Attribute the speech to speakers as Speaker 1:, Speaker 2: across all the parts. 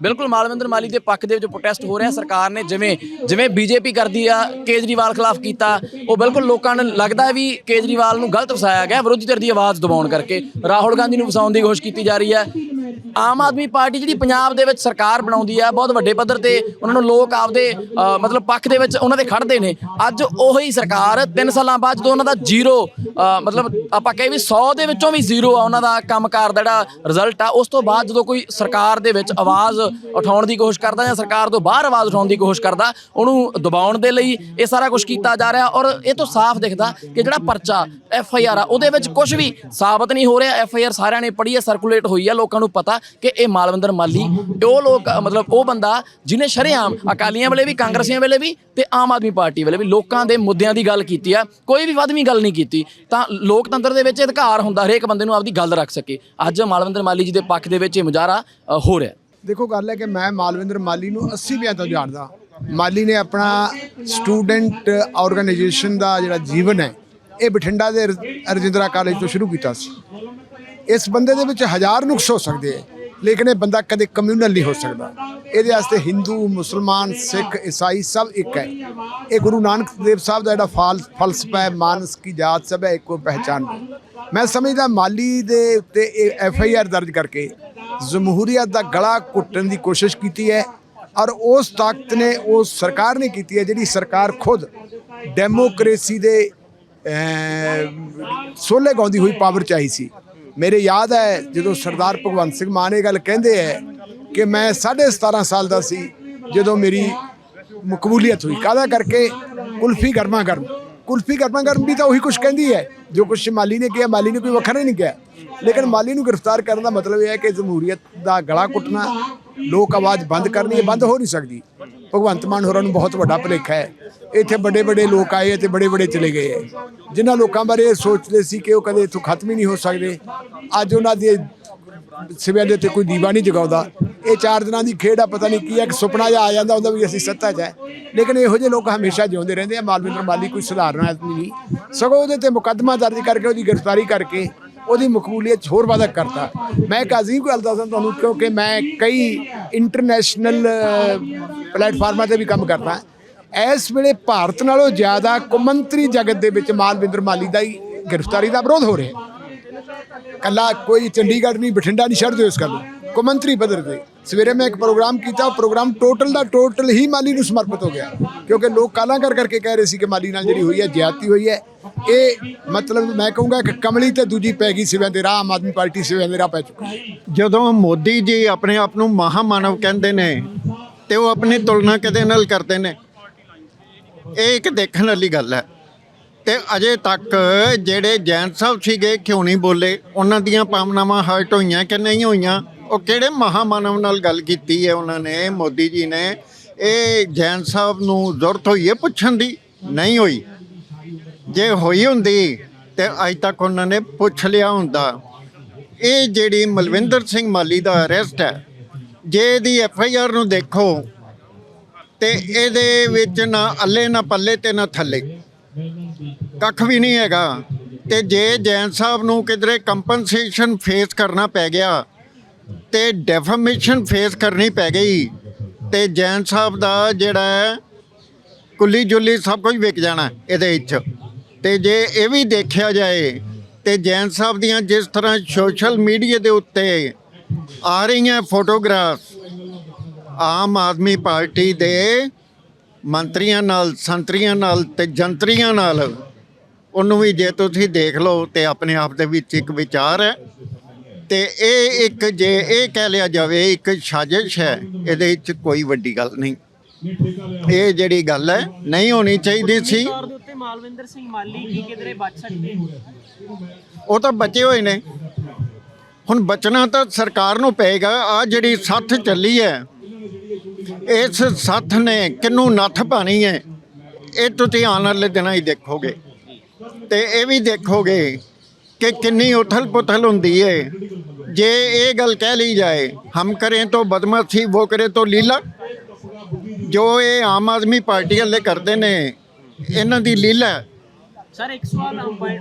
Speaker 1: ਬਿਲਕੁਲ ਮਾਲਵਿੰਦਰ ਮਾਲੀ ਦੇ ਪੱਖ ਦੇ ਵਿੱਚ ਪ੍ਰੋਟੈਸਟ ਹੋ ਰਿਹਾ। ਸਰਕਾਰ ਨੇ ਜਿਵੇਂ ਜਿਵੇਂ ਬੀਜੇਪੀ ਕਰਦੀ ਆ, ਕੇਜਰੀਵਾਲ ਖਿਲਾਫ ਕੀਤਾ, ਉਹ ਬਿਲਕੁਲ ਲੋਕਾਂ ਨੂੰ ਲੱਗਦਾ ਵੀ ਕੇਜਰੀਵਾਲ ਨੂੰ ਗਲਤ ਵਸਾਇਆ ਗਿਆ, ਵਿਰੋਧੀ ਧਿਰ ਦੀ ਆਵਾਜ਼ ਦਬਾਉਣ ਕਰਕੇ। ਰਾਹੁਲ ਗਾਂਧੀ ਨੂੰ ਵਸਾਉਣ ਦੀ ਕੋਸ਼ਿਸ਼ ਕੀਤੀ ਜਾ ਰਹੀ ਹੈ। ਆਮ ਆਦਮੀ ਪਾਰਟੀ ਜਿਹੜੀ ਪੰਜਾਬ ਦੇ ਵਿੱਚ ਸਰਕਾਰ ਬਣਾਉਂਦੀ ਆ, ਬਹੁਤ ਵੱਡੇ ਪੱਧਰ ਤੇ ਉਹਨਾਂ ਨੂੰ ਲੋਕ ਆਪਦੇ ਮਤਲਬ ਪੱਖ ਦੇ ਵਿੱਚ ਉਹਨਾਂ ਦੇ ਖੜਦੇ ਨੇ। ਅੱਜ ਉਹੀ ਸਰਕਾਰ 3 ਸਾਲਾਂ ਬਾਅਦ ਜਦੋਂ ਉਹਨਾਂ ਦਾ ਜ਼ੀਰੋ ਮਤਲਬ ਆਪਾਂ ਕਹੇ ਵੀ 100 ਦੇ ਵਿੱਚੋਂ ਵੀ ਜ਼ੀਰੋ ਆ ਉਹਨਾਂ ਦਾ ਕੰਮਕਾਰ ਦਾ ਜਿਹੜਾ ਰਿਜ਼ਲਟ ਆ, ਉਸ ਤੋਂ ਬਾਅਦ ਜਦੋਂ ਕੋਈ ਸਰਕਾਰ ਦੇ ਵਿੱਚ ਆਵਾਜ਼ ਉਠਾਉਣ ਦੀ ਕੋਸ਼ਿਸ਼ ਕਰਦਾ ਜਾਂ ਸਰਕਾਰ ਤੋਂ ਬਾਹਰ ਆਵਾਜ਼ ਉਠਾਉਣ ਦੀ ਕੋਸ਼ਿਸ਼ ਕਰਦਾ, ਉਹਨੂੰ ਦਬਾਉਣ ਦੇ ਲਈ ਇਹ ਸਾਰਾ ਕੁਝ ਕੀਤਾ ਜਾ ਰਿਹਾ ਔਰ ਇਹ ਤੋਂ ਸਾਫ਼ ਦਿਖਦਾ ਕਿ ਜਿਹੜਾ ਪਰਚਾ ਐਫ ਆਈ ਆਰ ਆ, ਉਹਦੇ ਵਿੱਚ ਕੁਝ ਵੀ ਸਾਬਤ ਨਹੀਂ ਹੋ ਰਿਹਾ। ਐਫ ਆਈ ਆਰ ਸਾਰਿਆਂ ਨੇ ਪੜ੍ਹੀ ਹੈ ਸਰਕੂਲੇਟ ਹੋਈ ਹੈ, ਲੋਕਾਂ ਨੂੰ ਪਤਾ ਕਿ ਇਹ ਮਾਲਵਿੰਦਰ ਮਾਲੀ ਉਹ ਲੋਕ, ਮਤਲਬ ਉਹ ਬੰਦਾ ਜਿਹਨੇ ਸ਼ਰੇਆਮ ਅਕਾਲੀਆਂ ਵੇਲੇ ਵੀ, ਕਾਂਗਰਸੀਆਂ ਵੇਲੇ ਵੀ ਤੇ ਆਮ ਆਦਮੀ ਪਾਰਟੀ ਵੇਲੇ ਵੀ ਲੋਕਾਂ ਦੇ ਮੁੱਦਿਆਂ ਦੀ ਗੱਲ ਕੀਤੀ ਆ, ਕੋਈ ਵੀ ਵਧਵੀਂ ਗੱਲ ਨਹੀਂ ਕੀਤੀ, ਤਾਂ ਲੋਕਤੰਤਰ ਦੇ ਵਿੱਚ ਅਧਿਕਾਰ ਹੁੰਦਾ ਹਰੇਕ ਬੰਦੇ ਨੂੰ ਆਪਦੀ ਗੱਲ ਰੱਖ ਸਕੇ। ਅੱਜ ਮਾਲਵਿੰਦਰ ਮਾਲੀ ਜੀ ਦੇ ਪੱਖ ਦੇ ਵਿੱਚ ਇਹ ਮੁਜ਼ਾਹਰਾ ਹੋ ਰਿਹਾ।
Speaker 2: ਦੇਖੋ, ਗੱਲ ਹੈ ਕਿ ਮੈਂ ਮਾਲਵਿੰਦਰ ਮਾਲੀ ਨੂੰ 80 ਵਿਆਂ ਤੋਂ ਜਾਣਦਾ। ਮਾਲੀ ਨੇ ਆਪਣਾ ਸਟੂਡੈਂਟ ਆਰਗੇਨਾਈਜੇਸ਼ਨ ਦਾ ਜਿਹੜਾ ਜੀਵਨ ਹੈ, ਇਹ ਬਠਿੰਡਾ ਦੇ ਰਜਿੰਦਰਾ ਕਾਲਜ ਤੋਂ ਸ਼ੁਰੂ ਕੀਤਾ ਸੀ। ਇਸ ਬੰਦੇ ਦੇ ਵਿੱਚ ਹਜ਼ਾਰ ਨੁਕਸ ਹੋ ਸਕਦੇ ਹੈ ਲੇਕਿਨ ਇਹ ਬੰਦਾ ਕਦੇ ਕਮਿਊਨਲ ਨਹੀਂ ਹੋ ਸਕਦਾ। ਇਹਦੇ ਵਾਸਤੇ ਹਿੰਦੂ ਮੁਸਲਮਾਨ ਸਿੱਖ ਈਸਾਈ ਸਭ ਇੱਕ ਹੈ। ਇਹ ਗੁਰੂ ਨਾਨਕ ਦੇਵ ਸਾਹਿਬ ਦਾ ਜਿਹੜਾ ਫਾਲ, ਫਲਸਫਾ ਹੈ, ਮਾਨਸ ਕੀ ਜਾਤ ਸਭ ਹੈ, ਇੱਕੋ ਪਹਿਚਾਨ ਮੈਂ ਸਮਝਦਾ ਮਾਲੀ ਦੇ ਉੱਤੇ ਇਹ ਐਫ ਆਈ ਆਰ ਦਰਜ ਕਰਕੇ ਜਮਹੂਰੀਅਤ ਦਾ ਗਲਾ ਘੁੱਟਣ ਦੀ ਕੋਸ਼ਿਸ਼ ਕੀਤੀ ਹੈ ਔਰ ਉਸ ਤਾਕਤ ਨੇ, ਉਸ ਸਰਕਾਰ ਨੇ ਕੀਤੀ ਹੈ ਜਿਹੜੀ ਸਰਕਾਰ ਖੁਦ ਡੈਮੋਕ੍ਰੇਸੀ ਦੇ ਸੋਲੇ ਗਾਉਂਦੀ ਹੋਈ ਪਾਵਰ ਚਾਹੀ ਸੀ। ਮੇਰੇ ਯਾਦ ਹੈ ਜਦੋਂ ਸਰਦਾਰ ਭਗਵੰਤ ਸਿੰਘ ਮਾਨ ਇਹ ਗੱਲ ਕਹਿੰਦੇ ਹੈ ਕਿ ਮੈਂ 17.5 ਸਾਲ ਦਾ ਸੀ, ਜਦੋਂ ਮੇਰੀ ਮਕਬੂਲੀਅਤ ਹੋਈ। ਕਾਹਦਾ ਕਰਕੇ? ਕੁਲਫੀ ਗਰਮਾ ਗਰਮ। ਕੁਲਫੀ ਗਰਮਾ ਗਰਮ ਵੀ ਤਾਂ ਉਹੀ ਕੁਝ ਕਹਿੰਦੀ ਹੈ, ਜੋ ਕੁਝ ਮਾਲੀ ਨੇ ਕਿਹਾ, ਮਾਲੀ ਨੇ ਕੋਈ ਵੱਖਰਾ ਨਹੀਂ ਕਿਹਾ। ਲੇਕਿਨ ਮਾਲੀ ਨੂੰ ਗ੍ਰਿਫਤਾਰ ਕਰਨ ਦਾ ਮਤਲਬ ਇਹ ਹੈ ਕਿ ਜਮਹੂਰੀਅਤ ਦਾ ਗਲਾ ਕੁੱਟਣਾ, ਲੋਕ ਆਵਾਜ਼ ਬੰਦ ਕਰਨੀ, ਇਹ ਬੰਦ ਹੋ ਨਹੀਂ ਸਕਦੀ। ਭਗਵੰਤ ਮਾਨ ਹੋਰਾਂ ਨੂੰ ਬਹੁਤ ਵੱਡਾ ਭੁਲੇਖਾ ਹੈ। ਇੱਥੇ ਵੱਡੇ ਵੱਡੇ ਲੋਕ ਆਏ ਤੇ ਬੜੇ ਬੜੇ ਚਲੇ ਗਏ ਹੈ। ਜਿਨ੍ਹਾਂ ਲੋਕਾਂ ਬਾਰੇ ਇਹ ਸੋਚਦੇ ਸੀ ਕਿ ਉਹ ਕਦੇ ਇੱਥੋਂ ਖਤਮ ਹੀ ਨਹੀਂ ਹੋ ਸਕਦੇ। ਅੱਜ ਉਹਨਾਂ ਦੇ ਸਿਵਿਆਂ ਦੇ ਉੱਤੇ ਕੋਈ ਦੀਵਾ ਨਹੀਂ ਜਗਾਉਂਦਾ। ਇਹ ਚਾਰ ਦਿਨਾਂ ਦੀ ਖੇਡ ਆ, ਪਤਾ ਨਹੀਂ ਕੀ ਹੈ ਇੱਕ ਸੁਪਨਾ ਜਿਹਾ ਆ ਜਾਂਦਾ ਉਹਦਾ ਵੀ ਅਸੀਂ ਸੱਤਾ 'ਚ ਹੈ ਲੇਕਿਨ ਇਹੋ ਜਿਹੇ ਲੋਕ ਹਮੇਸ਼ਾ ਜਿਉਂਦੇ ਰਹਿੰਦੇ ਆ। ਮਾਲਵਿੰਦਰ ਮਾਲੀ ਕੋਈ ਸਧਾਰਨ ਆਦਮੀ ਨਹੀਂ। ਸਗੋਂ ਉਹਦੇ ਤੇ ਮੁਕੱਦਮਾ ਦਰਜ ਕਰਕੇ, ਉਹਦੀ ਗ੍ਰਿਫਤਾਰੀ ਕਰਕੇ ਉਹਦੀ ਮਕਬੂਲੀਅਤ ਹੋਰ ਵਾਧਾ ਕਰਤਾ। ਮੈਂ ਇੱਕ ਅਜੀਬ ਗੱਲ ਦੱਸਾਂ ਤੁਹਾਨੂੰ, ਕਿਉਂਕਿ ਮੈਂ ਕਈ ਇੰਟਰਨੈਸ਼ਨਲ ਪਲੇਟਫਾਰਮਾਂ ਤੇ ਵੀ ਕੰਮ ਕਰਦਾ। ਇਸ ਵੇਲੇ ਭਾਰਤ ਨਾਲੋਂ ਜ਼ਿਆਦਾ ਕੁਮੰਤਰੀ ਜਗਤ ਦੇ ਵਿੱਚ ਮਾਲਵਿੰਦਰ ਮਾਲੀ ਦਾ ਹੀ ਗ੍ਰਿਫਤਾਰੀ ਦਾ ਵਿਰੋਧ ਹੋ ਰਿਹਾ ਕੱਲਾ ਕੋਈ ਚੰਡੀਗੜ੍ਹ ਨਹੀਂ, ਬਠਿੰਡਾ ਨਹੀਂ ਛੱਡ ਦਿਓ ਇਸ ਗੱਲ ਨੂੰ। ਕੁਮੰਤਰੀ ਪੱਧਰ ਤੇ ਸਵੇਰੇ ਮੈਂ ਇੱਕ ਪ੍ਰੋਗਰਾਮ ਕੀਤਾ, ਉਹ ਪ੍ਰੋਗਰਾਮ ਟੋਟਲ ਦਾ ਟੋਟਲ ਹੀ ਮਾਲੀ ਨੂੰ ਸਮਰਪਿਤ ਹੋ ਗਿਆ। ਕਿਉਂਕਿ ਲੋਕ ਕਾਲਾਂ ਕਰ ਕਰਕੇ ਕਹਿ ਰਹੇ ਸੀ ਕਿ ਮਾਲੀ ਨਾਲ ਜਿਹੜੀ ਹੋਈ ਹੈ, ਜ਼ਿਆਦਤੀ ਹੋਈ ਹੈ। ਇਹ ਮਤਲਬ ਮੈਂ ਕਹੂੰਗਾ ਕਿ ਕਮਲੀ ਤੇ ਦੂਜੀ ਪੈ ਗਈ ਸਿਵਿਆਂ ਦੇ ਰਾਹ, ਆਮ ਆਦਮੀ ਪਾਰਟੀ ਸਿਵਿਆਂ ਦੇ ਰਾਹ ਪੈ ਚੁੱਕੀ
Speaker 3: ਜਦੋਂ ਮੋਦੀ ਜੀ ਆਪਣੇ ਆਪ ਨੂੰ ਮਹਾਮਾਨਵ ਕਹਿੰਦੇ ਨੇ ਤੇ ਉਹ ਆਪਣੀ ਤੁਲਨਾ ਕਦੇ ਨਾਲ ਕਰਦੇ ਨੇ? ਇਹ ਇੱਕ ਦੇਖਣ ਵਾਲੀ ਗੱਲ ਹੈ। ਤੇ ਅਜੇ ਤੱਕ ਜਿਹੜੇ ਜੈਨ ਸਾਹਿਬ ਸੀਗੇ, ਕਿਉਂ ਨਹੀਂ ਬੋਲੇ? ਉਹਨਾਂ ਦੀਆਂ ਭਾਵਨਾਵਾਂ ਹਰਟ ਹੋਈਆਂ ਕਿ ਨਹੀਂ ਹੋਈਆਂ? ਉਹ ਕਿਹੜੇ ਮਹਾਮਾਨਵ ਨਾਲ ਗੱਲ ਕੀਤੀ ਹੈ ਉਹਨਾਂ ਨੇ, ਮੋਦੀ ਜੀ ਨੇ? ਇਹ ਜੈਨ ਸਾਹਿਬ ਨੂੰ ਜ਼ਰੂਰਤ ਹੋਈ ਹੈ ਪੁੱਛਣ ਦੀ? ਨਹੀਂ ਹੋਈ। ਜੇ ਹੋਈ ਹੁੰਦੀ, ਤੇ ਅੱਜ ਤੱਕ ਉਹਨਾਂ ਨੇ ਪੁੱਛ ਲਿਆ ਹੁੰਦਾ। ਇਹ ਜਿਹੜੀ ਮਲਵਿੰਦਰ ਸਿੰਘ ਮਾਲੀ ਦਾ ਅਰੈਸਟ ਹੈ, ਜੇ ਇਹਦੀ ਐਫ ਆਈ ਆਰ ਨੂੰ ਦੇਖੋ ਤੇ ਇਹਦੇ ਵਿੱਚ ਨਾ ਅੱਲੇ, ਨਾ ਪੱਲੇ ਤੇ ਨਾ ਥੱਲੇ। ਕੱਖ ਵੀ ਨਹੀਂ ਹੈਗਾ। ਤੇ ਜੇ ਜੈਨ ਸਾਹਿਬ ਨੂੰ ਕਿਧਰੇ ਕੰਪਨਸੇਸ਼ਨ ਫੇਸ ਕਰਨਾ ਪੈ ਗਿਆ, ਤੇ ਡੈਫਾਮੇਸ਼ਨ ਫੇਸ ਕਰਨੀ ਪੈ ਗਈ, ਤੇ ਜੈਨ ਸਾਹਿਬ ਦਾ ਜਿਹੜਾ ਕੁੱਲੀ ਜੁੱਲੀ ਸਭ ਕੁਝ ਵਿਕ ਜਾਣਾ ਇਹਦੇ ਵਿੱਚ। ਤੇ ਜੇ ਇਹ ਵੀ ਦੇਖਿਆ ਜਾਏ, ਤੇ ਜੈਨ ਸਾਹਿਬ ਦੀਆਂ ਜਿਸ ਤਰ੍ਹਾਂ ਸੋਸ਼ਲ ਮੀਡੀਆ ਦੇ ਉੱਤੇ ਆ ਰਹੀਆਂ ਫੋਟੋਗ੍ਰਾਫਸ ਆਮ ਆਦਮੀ ਪਾਰਟੀ ਦੇ ਮੰਤਰੀਆਂ ਨਾਲ ਸੰਤਰੀਆਂ ਨਾਲ ਤੇ ਜੰਤਰੀਆਂ ਨਾਲ ਉਹਨੂੰ ਵੀ ਜੇ ਤੁਸੀਂ ਦੇਖ ਲਓ ਤੇ ਆਪਣੇ ਆਪ ਦੇ ਵਿੱਚ ਇੱਕ ਵਿਚਾਰ ਹੈ। ਤੇ ਇਹ ਇੱਕ ਜੇ ਇਹ ਕਹਿ ਲਿਆ ਜਾਵੇ ਇੱਕ ਸਾਜ਼ਿਸ਼ ਹੈ ਇਹਦੇ ਵਿੱਚ ਕੋਈ ਵੱਡੀ ਗੱਲ ਨਹੀਂ। ਇਹ ਜਿਹੜੀ ਗੱਲ ਹੈ ਨਹੀਂ ਹੋਣੀ ਚਾਹੀਦੀ ਸੀ।
Speaker 4: ਮਾਲਵਿੰਦਰ ਸਿੰਘ ਮਾਲੀ ਕੀ ਕਿਧਰੇ ਬਚ ਸਕਦੇ
Speaker 3: ਉਹ ਤਾਂ ਬਚੇ ਹੋਏ ਨੇ। ਹੁਣ ਬਚਣਾ ਤਾਂ ਸਰਕਾਰ ਨੂੰ ਪਏਗਾ। ਆ ਜਿਹੜੀ ਸੱਥ ਚੱਲੀ ਹੈ ਇਸ ਸੱਥ ਨੇ ਕਿੰਨੂੰ ਨੱਥ ਪਾਣੀ ਹੈ ਇਹ ਤੁਸੀਂ ਆਉਣ ਵਾਲੇ ਦਿਨਾਂ ਹੀ ਦੇਖੋਗੇ। ਤੇ ਇਹ ਵੀ ਦੇਖੋਗੇ ਕਿ ਕਿੰਨੀ ਉਥਲ ਪੁਥਲ ਹੁੰਦੀ ਹੈ ਜੇ ਇਹ ਗੱਲ ਕਹਿ ਲਈ ਜਾਏ, ਹਮ ਕਰੇ ਤਾਂ ਬਦਮਾਸ਼ੀ ਉਹ ਕਰੇ ਤਾਂ ਲੀਲਾ। ਜੋ ਇਹ ਆਮ ਆਦਮੀ ਪਾਰਟੀ ਵਾਲੇ ਕਰਦੇ ਨੇ, ਇਹਨਾਂ ਦੀ ਲੀਲਾ
Speaker 4: ਸਰ, ਇੱਕ ਸਵਾਲ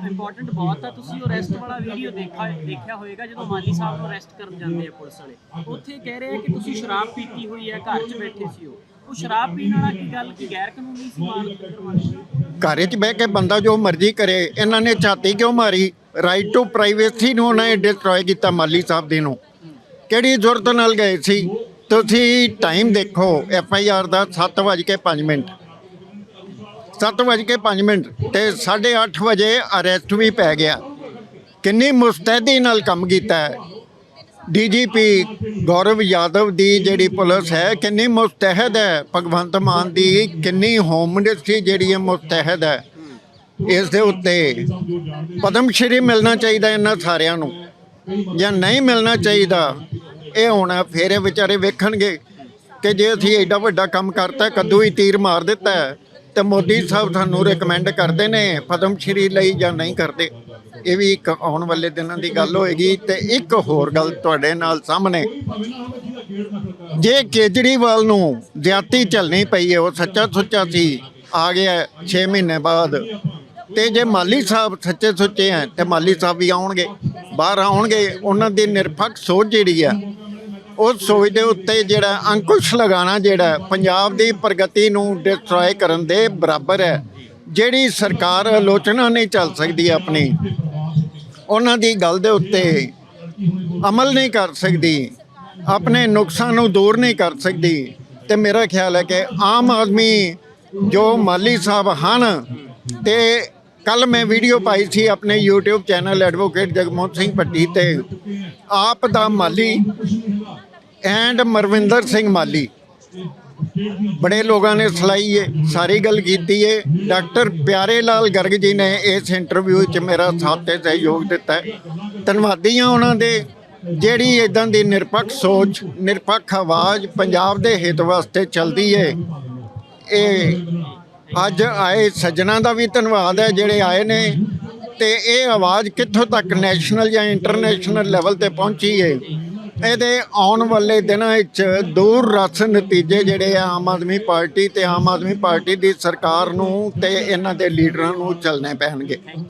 Speaker 4: ਇੰਪੋਰਟੈਂਟ ਬਹੁਤ ਆ। ਤੁਸੀਂ ਉਹ ਅਰੈਸਟ ਵਾਲਾ ਵੀਡੀਓ ਦੇਖਾ ਦੇਖਿਆ ਹੋਵੇਗਾ, ਜਦੋਂ ਮਾਲੀ ਸਾਹਿਬ ਨੂੰ ਅਰੈਸਟ ਕਰਨ ਜਾਂਦੇ ਆ ਪੁਲਿਸ ਵਾਲੇ। ਉੱਥੇ ਕਹਿ ਰਹੇ ਆ ਕਿ ਤੁਸੀਂ ਸ਼ਰਾਬ ਪੀਤੀ ਹੋਈ ਹੈ ਘਰ 'ਚ ਬੈਠੇ ਸੀ ਉਹ। ਉਹ ਸ਼ਰਾਬ ਪੀਣ ਵਾਲਾ ਕੀ ਗੱਲ ਕੀ ਗੈਰ ਕਾਨੂੰਨੀ ਸੀ ਮਾਰ ਕਰਵਾਉਣੀ
Speaker 3: 'ਚ ਬਹਿ ਕੇ ਬੰਦਾ ਜੋ ਮਰਜ਼ੀ ਕਰੇ, ਇਹਨਾਂ ਨੇ ਛਾਤੀ ਕਿਉਂ ਮਾਰੀ? ਰਾਈਟ ਟੂ ਪ੍ਰਾਈਵੇਸੀ ਨੂੰ ਉਹਨਾਂ ਨੇ ਡਿਸਟਰੋਏ ਕੀਤਾ ਮਾਲੀ ਸਾਹਿਬ ਦੇ ਨੂੰ। ਕਿਹੜੀ ਜ਼ਰੂਰਤ ਨਾਲ ਗਏ ਸੀ? ਤੁਸੀਂ ਟਾਈਮ ਦੇਖੋ ਐਫ ਆਈ ਆਰ ਦਾ 7:05 ਮਿੰਟ। 7:05 ਮਿੰਟ ਤੇ 8:30 ਵਜੇ ਅਰੈਸਟ ਵੀ ਪੈ ਗਿਆ। ਕਿੰਨੀ ਮੁਸਤੈਦੀ ਨਾਲ ਕੰਮ ਕੀਤਾ ਹੈ। ਡੀਜੀਪੀ ਗੌਰਵ ਯਾਦਵ ਦੀ ਜਿਹੜੀ ਪੁਲਿਸ ਹੈ, ਕਿੰਨੀ ਮੁਸਤਹਿਦ ਹੈ। ਭਗਵੰਤ ਮਾਨ ਦੀ ਕਿੰਨੀ ਹੋਮ ਮਿਨਿਸਟਰੀ ਜਿਹੜੀ ਹੈ ਮੁਸਤਹਿਦ ਹੈ। ਇਸ ਦੇ ਉੱਤੇ ਪਦਮ ਸ਼੍ਰੀ ਮਿਲਣਾ ਚਾਹੀਦਾ ਇਹਨਾਂ ਸਾਰਿਆਂ ਨੂੰ। ਜਾਂ ਨਹੀਂ ਮਿਲਣਾ ਚਾਹੀਦਾ, ਇਹ ਹੋਣਾ ਫੇਰ ਇਹ ਵਿਚਾਰੇ ਵੇਖਣਗੇ ਕਿ ਜੇ ਅਸੀਂ ਐਡਾ ਵੱਡਾ ਕੰਮ ਕਰਤਾ, ਕੱਦੂ ਹੀ ਤੀਰ ਮਾਰ ਦਿੱਤਾ ਤੇ ਮੋਦੀ ਸਾਹਿਬ ਸਾਨੂੰ ਰეკਮੈਂਡ ਕਰਦੇ ਨੇ ਪਦਮ ਸ਼੍ਰੀ ਲਈ ਜਾਂ ਨਹੀਂ ਕਰਦੇ। ਇਹ ਵੀ ਇੱਕ ਆਉਣ ਵਾਲੇ ਦਿਨਾਂ ਦੀ ਗੱਲ ਹੋਏਗੀ ਤੇ ਇੱਕ ਹੋਰ ਗੱਲ ਤੁਹਾਡੇ ਨਾਲ ਸਾਹਮਣੇ। ਜੇ ਕੇਜਰੀਵਾਲ ਨੂੰ ਜ਼ਿਆਤੀ ਝੱਲਣੀ ਪਈ ਹੈ, ਉਹ ਸੱਚਾ ਸੁੱਚਾ ਸੀ, ਆ ਗਿਆ 6 ਮਹੀਨੇ ਬਾਅਦ। ਤੇ ਜੇ ਮਾਲੀ ਸਾਹਿਬ ਸੱਚੇ ਸੁੱਚੇ ਹੈ, ਤੇ ਮਾਲੀ ਸਾਹਿਬ ਵੀ ਆਉਣਗੇ, ਬਾਹਰ ਆਉਣਗੇ, ਉਹਨਾਂ ਦੀ ਨਿਰਪੱਖ ਸੋਚ ਜਿਹੜੀ ਆ ਉਸ ਸੋਚ ਦੇ ਉੱਤੇ ਜਿਹੜਾ ਅੰਕੁਸ਼ ਲਗਾਉਣਾ ਜਿਹੜਾ ਪੰਜਾਬ ਦੀ ਪ੍ਰਗਤੀ ਨੂੰ ਡਿਸਟਰੋਏ ਕਰਨ ਦੇ ਬਰਾਬਰ ਹੈ। ਜਿਹੜੀ ਸਰਕਾਰ ਆਲੋਚਨਾ ਨਹੀਂ ਚੱਲ ਸਕਦੀ ਆਪਣੀ, ਉਹਨਾਂ ਦੀ ਗੱਲ ਦੇ ਉੱਤੇ ਅਮਲ ਨਹੀਂ ਕਰ ਸਕਦੀ, ਆਪਣੇ ਨੁਕਸਾਨ ਨੂੰ ਦੂਰ ਨਹੀਂ ਕਰ ਸਕਦੀ ਤੇ ਮੇਰਾ ਖਿਆਲ ਹੈ ਕਿ ਆਮ ਆਦਮੀ ਜੋ ਮਾਲੀ ਸਾਹਿਬ ਹਨ ਤੇ ਕੱਲ ਮੈਂ ਵੀਡੀਓ ਪਾਈ ਸੀ ਆਪਣੇ YouTube channel advocate Jagmohan Singh Bhatti ਤੇ, ਆਪ ਦਾ ਮਾਲੀ ਐਂਡ ਮਰਵਿੰਦਰ ਸਿੰਘ ਮਾਲੀ। ਬੜੇ ਲੋਕਾਂ ਨੇ ਸਲਾਈ ਏ, ਸਾਰੀ ਗੱਲ ਕੀਤੀ ਏ। ਡਾਕਟਰ ਪਿਆਰੇ ਲਾਲ ਗਰਗ ਜੀ ਨੇ ਇਸ ਇੰਟਰਵਿਊ 'ਚ ਮੇਰਾ ਸਾਥ ਤੇ ਸਹਿਯੋਗ ਦਿੱਤਾ ਧੰਨਵਾਦੀ ਹਾਂ ਉਹਨਾਂ ਦੇ, ਜਿਹੜੀ ਇਦਾਂ ਦੀ ਨਿਰਪੱਖ ਸੋਚ, ਨਿਰਪੱਖ ਆਵਾਜ਼ ਪੰਜਾਬ ਦੇ ਹਿੱਤ ਵਾਸਤੇ ਚੱਲਦੀ ਏ। ਇਹ ਅੱਜ ਆਏ ਸੱਜਣਾ ਦਾ ਵੀ ਧੰਨਵਾਦ ਹੈ ਜਿਹੜੇ ਆਏ ਨੇ। ਤੇ ਇਹ ਆਵਾਜ਼ ਕਿੱਥੋਂ ਤੱਕ ਨੈਸ਼ਨਲ ਜਾਂ ਇੰਟਰਨੈਸ਼ਨਲ ਲੈਵਲ ਤੇ ਪਹੁੰਚੀ ਏ? ਇਹਦੇ ਆਉਣ ਵਾਲੇ ਦਿਨਾਂ ਵਿੱਚ ਦੂਰ ਰਸ ਨਤੀਜੇ ਜਿਹੜੇ ਆ ਆਮ ਆਦਮੀ ਪਾਰਟੀ ਤੇ ਆਮ ਆਦਮੀ ਪਾਰਟੀ ਦੀ ਸਰਕਾਰ ਨੂੰ ਤੇ ਇਹਨਾਂ ਦੇ ਲੀਡਰਾਂ ਨੂੰ ਚੱਲਣੇ ਪੈਣਗੇ।